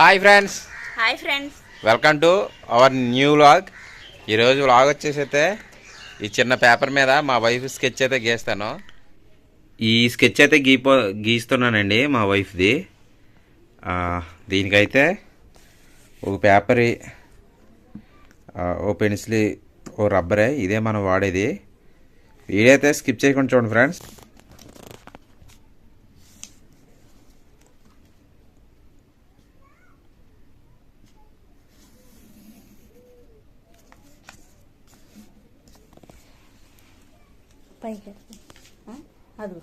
Hi friends hi friends welcome to our new vlog ఈరోజు vlog వచ్చేసి అయితే ఈ చిన్న పేపర్ మీద మా వైఫ్ స్కెచ్ అయితే గీస్తాను. ఈ స్కెచ్ అయితే గీపో గీస్తున్నానండి మా వైఫ్ది దీనికైతే ఒక పేపర్ ఓ పెన్సిల్ ఓ రబ్బరే ఇదే మనం వాడేది. వీడియో అయితే స్కిప్ చేయకుండా చూడండి ఫ్రెండ్స్ పైకి. అది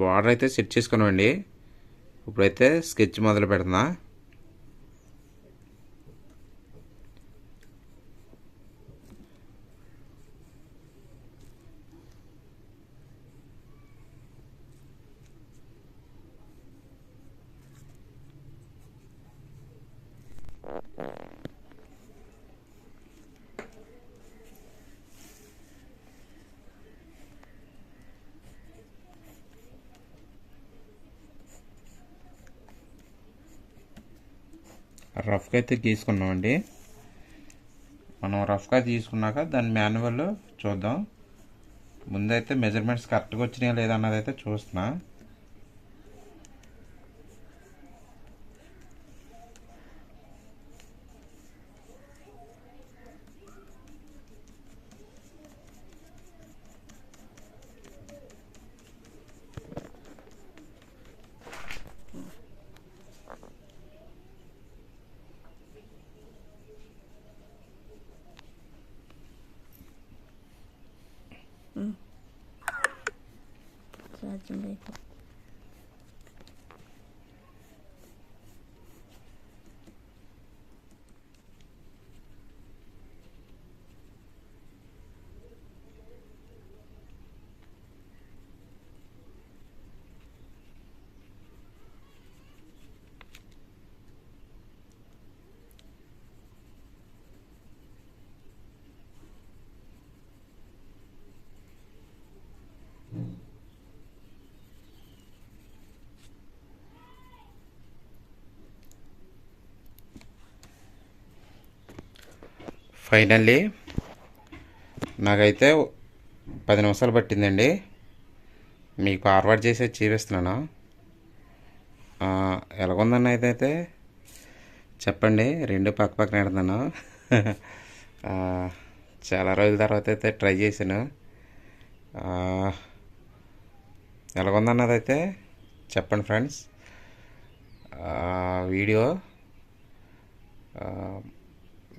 బార్డర్ అయితే సెట్ చేసుకున్నామండి. ఇప్పుడైతే స్కెచ్ మొదలు పెడుతున్నా రఫ్గా అయితే గీసుకున్నామండి మనం రఫ్గా తీసుకున్నాక దాని మాన్యువల్ చూద్దాం. ముందైతే మెజర్మెంట్స్ కరెక్ట్గా వచ్చినాయా లేదన్నది అయితే చూస్తున్నా. 要准备 ఫైనల్లీ నాకైతే పది నిమిషాలు పట్టిందండి. మీకు ఫార్వర్డ్ చేసి చూపిస్తున్నాను. ఎలాగుందన్న అయితే చెప్పండి రెండు పక్క పక్కన పెడుతున్నాను. చాలా రోజుల తర్వాత అయితే ట్రై చేశాను. ఎలాగుందన్నదైతే చెప్పండి ఫ్రెండ్స్. వీడియో.